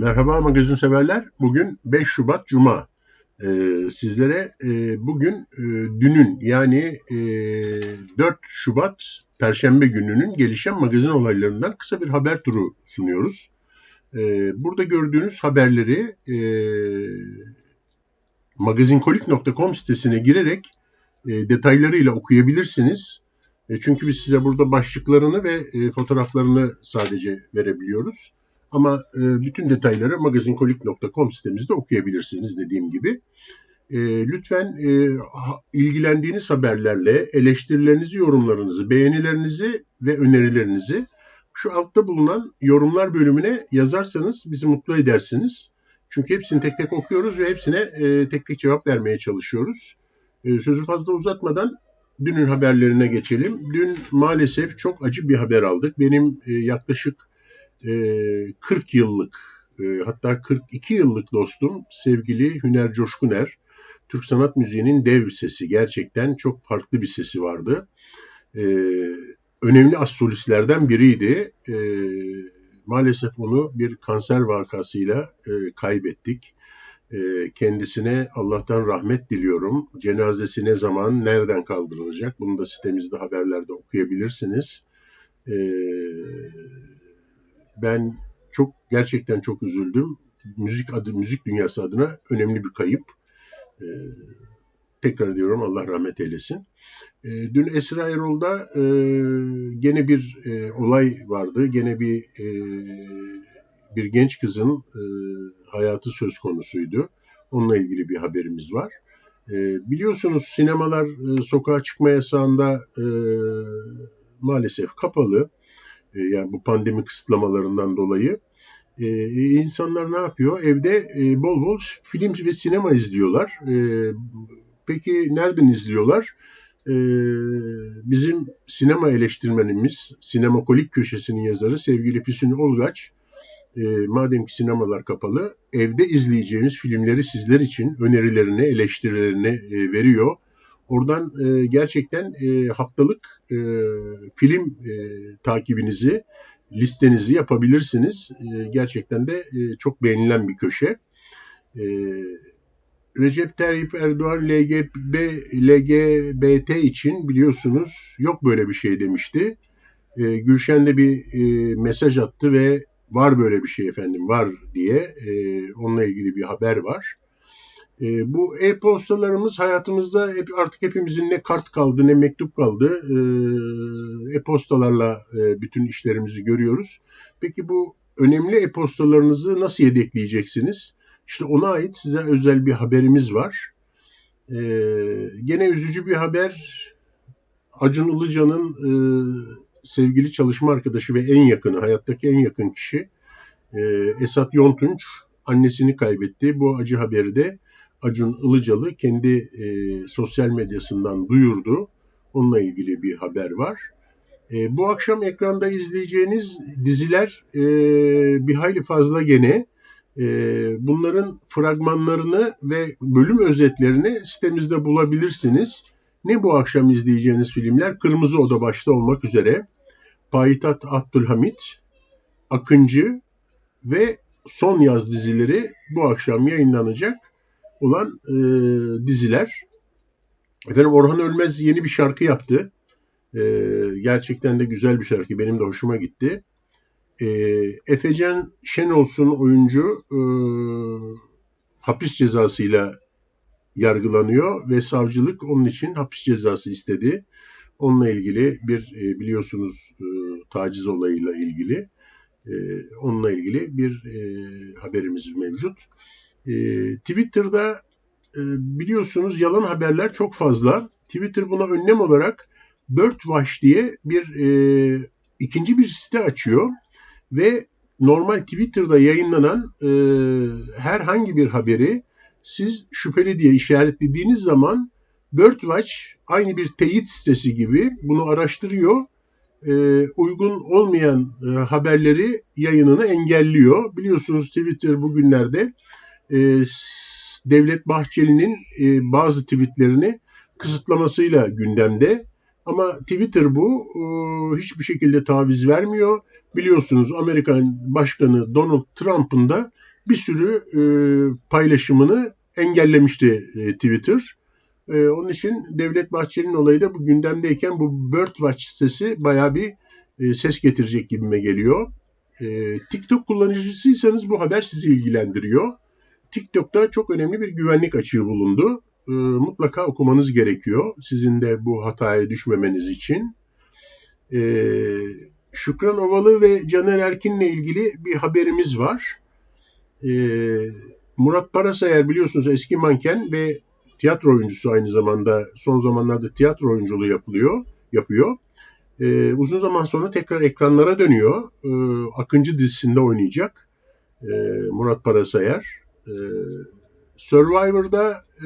Merhaba magazin severler. Bugün 5 Şubat Cuma. Ee, sizlere e, bugün e, dünün yani e, 4 Şubat Perşembe gününün gelişen magazin olaylarından kısa bir haber turu sunuyoruz. E, burada gördüğünüz haberleri e, magazinkolik.com sitesine girerek e, detaylarıyla okuyabilirsiniz. E, çünkü biz size burada başlıklarını ve e, fotoğraflarını sadece verebiliyoruz. Ama e, bütün detayları magazinkolik.com sitemizde okuyabilirsiniz dediğim gibi. E, lütfen e, ilgilendiğiniz haberlerle eleştirilerinizi, yorumlarınızı, beğenilerinizi ve önerilerinizi şu altta bulunan yorumlar bölümüne yazarsanız bizi mutlu edersiniz. Çünkü hepsini tek tek okuyoruz ve hepsine e, tek tek cevap vermeye çalışıyoruz. E, sözü fazla uzatmadan dünün haberlerine geçelim. Dün maalesef çok acı bir haber aldık. Benim e, yaklaşık 40 ee, yıllık hatta 42 yıllık dostum sevgili Hüner Coşkuner. Türk sanat müziğinin dev sesi. Gerçekten çok farklı bir sesi vardı. Ee, önemli astrolistlerden biriydi. Ee, maalesef onu bir kanser vakasıyla e, kaybettik. kendisine Allah'tan rahmet diliyorum. Cenazesi ne zaman, nereden kaldırılacak? Bunu da sitemizde haberlerde okuyabilirsiniz. Ee, ben çok gerçekten çok üzüldüm. Müzik adı, müzik dünyası adına önemli bir kayıp. Ee, tekrar diyorum Allah rahmet eylesin. E, dün Esra Erol'da e, gene bir e, olay vardı. Gene bir e, bir genç kızın e, hayatı söz konusuydu. Onunla ilgili bir haberimiz var. E, biliyorsunuz sinemalar e, sokağa çıkma yasağında e, maalesef kapalı. E, yani bu pandemi kısıtlamalarından dolayı e, insanlar ne yapıyor? Evde e, bol bol film ve sinema izliyorlar. E, peki nereden izliyorlar? E, bizim sinema eleştirmenimiz, Sinemakolik Köşesi'nin yazarı sevgili Füsun Olgaç, e, madem ki sinemalar kapalı, evde izleyeceğimiz filmleri sizler için önerilerini, eleştirilerini e, veriyor. Oradan e, gerçekten e, haftalık e, film e, takibinizi, listenizi yapabilirsiniz. E, gerçekten de e, çok beğenilen bir köşe. E, Recep Tayyip Erdoğan LGB, LGBT için biliyorsunuz yok böyle bir şey demişti. E, Gülşen de bir e, mesaj attı ve var böyle bir şey efendim var diye e, onunla ilgili bir haber var. E, bu e-postalarımız hayatımızda hep, artık hepimizin ne kart kaldı ne mektup kaldı. E, e-postalarla e, bütün işlerimizi görüyoruz. Peki bu önemli e-postalarınızı nasıl yedekleyeceksiniz? İşte ona ait size özel bir haberimiz var. E, gene üzücü bir haber. Acun Ilıcan'ın e, sevgili çalışma arkadaşı ve en yakını, hayattaki en yakın kişi e, Esat Yontunç annesini kaybetti. Bu acı haberi de Acun Ilıcalı kendi e, sosyal medyasından duyurdu. Onunla ilgili bir haber var. E, bu akşam ekranda izleyeceğiniz diziler e, bir hayli fazla gene. E, bunların fragmanlarını ve bölüm özetlerini sitemizde bulabilirsiniz. Ne bu akşam izleyeceğiniz filmler? Kırmızı Oda başta olmak üzere. Payitaht Abdülhamit, Akıncı ve Son Yaz dizileri bu akşam yayınlanacak olan e, diziler. Efendim Orhan Ölmez yeni bir şarkı yaptı. E, gerçekten de güzel bir şarkı. Benim de hoşuma gitti. E, Efecan Şenolsun oyuncu e, hapis cezasıyla yargılanıyor ve savcılık onun için hapis cezası istedi. Onunla ilgili bir e, biliyorsunuz e, taciz olayıyla ilgili e, onunla ilgili bir e, haberimiz mevcut. E, Twitter'da e, biliyorsunuz yalan haberler çok fazla. Twitter buna önlem olarak Birdwatch diye bir e, ikinci bir site açıyor ve normal Twitter'da yayınlanan e, herhangi bir haberi siz şüpheli diye işaretlediğiniz zaman Birdwatch aynı bir teyit sitesi gibi bunu araştırıyor. E, uygun olmayan e, haberleri yayınını engelliyor. Biliyorsunuz Twitter bugünlerde e, Devlet Bahçeli'nin e, bazı tweetlerini kısıtlamasıyla gündemde. Ama Twitter bu e, hiçbir şekilde taviz vermiyor. Biliyorsunuz Amerikan Başkanı Donald Trump'ın da bir sürü e, paylaşımını engellemişti e, Twitter. E, onun için Devlet Bahçeli'nin olayı da bu gündemdeyken bu Birdwatch sitesi bayağı bir e, ses getirecek gibime geliyor. E, TikTok kullanıcısıysanız bu haber sizi ilgilendiriyor. TikTok'ta çok önemli bir güvenlik açığı bulundu. E, mutlaka okumanız gerekiyor. Sizin de bu hataya düşmemeniz için. E, Şükran Ovalı ve Caner Erkin'le ilgili bir haberimiz var. E, Murat Parasayer biliyorsunuz eski manken ve tiyatro oyuncusu aynı zamanda son zamanlarda tiyatro oyunculuğu yapılıyor, yapıyor. Ee, uzun zaman sonra tekrar ekranlara dönüyor. Ee, Akıncı dizisinde oynayacak ee, Murat Parasayer. Ee, Survivor'da e,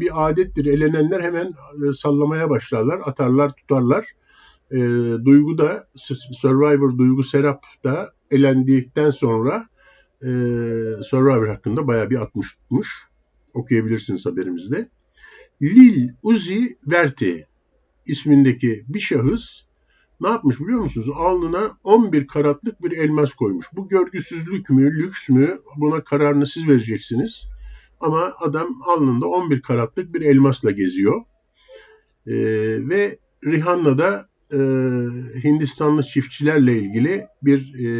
bir adettir. Elenenler hemen e, sallamaya başlarlar, atarlar, tutarlar. E, Duygu da Survivor Duygu Serap da elendikten sonra e, Survivor hakkında bayağı bir atmış tutmuş. Okuyabilirsiniz haberimizde. Lil Uzi Verti ismindeki bir şahıs ne yapmış biliyor musunuz? Alnına 11 karatlık bir elmas koymuş. Bu görgüsüzlük mü, lüks mü? Buna kararını siz vereceksiniz. Ama adam alnında 11 karatlık bir elmasla geziyor. Ee, ve Rihanna'da e, Hindistanlı çiftçilerle ilgili bir e,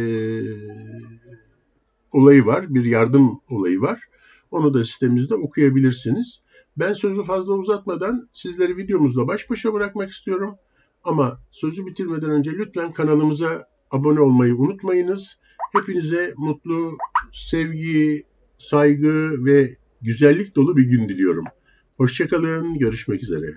olayı var, bir yardım olayı var. Onu da sitemizde okuyabilirsiniz. Ben sözü fazla uzatmadan sizleri videomuzla baş başa bırakmak istiyorum. Ama sözü bitirmeden önce lütfen kanalımıza abone olmayı unutmayınız. Hepinize mutlu, sevgi, saygı ve güzellik dolu bir gün diliyorum. Hoşçakalın, görüşmek üzere.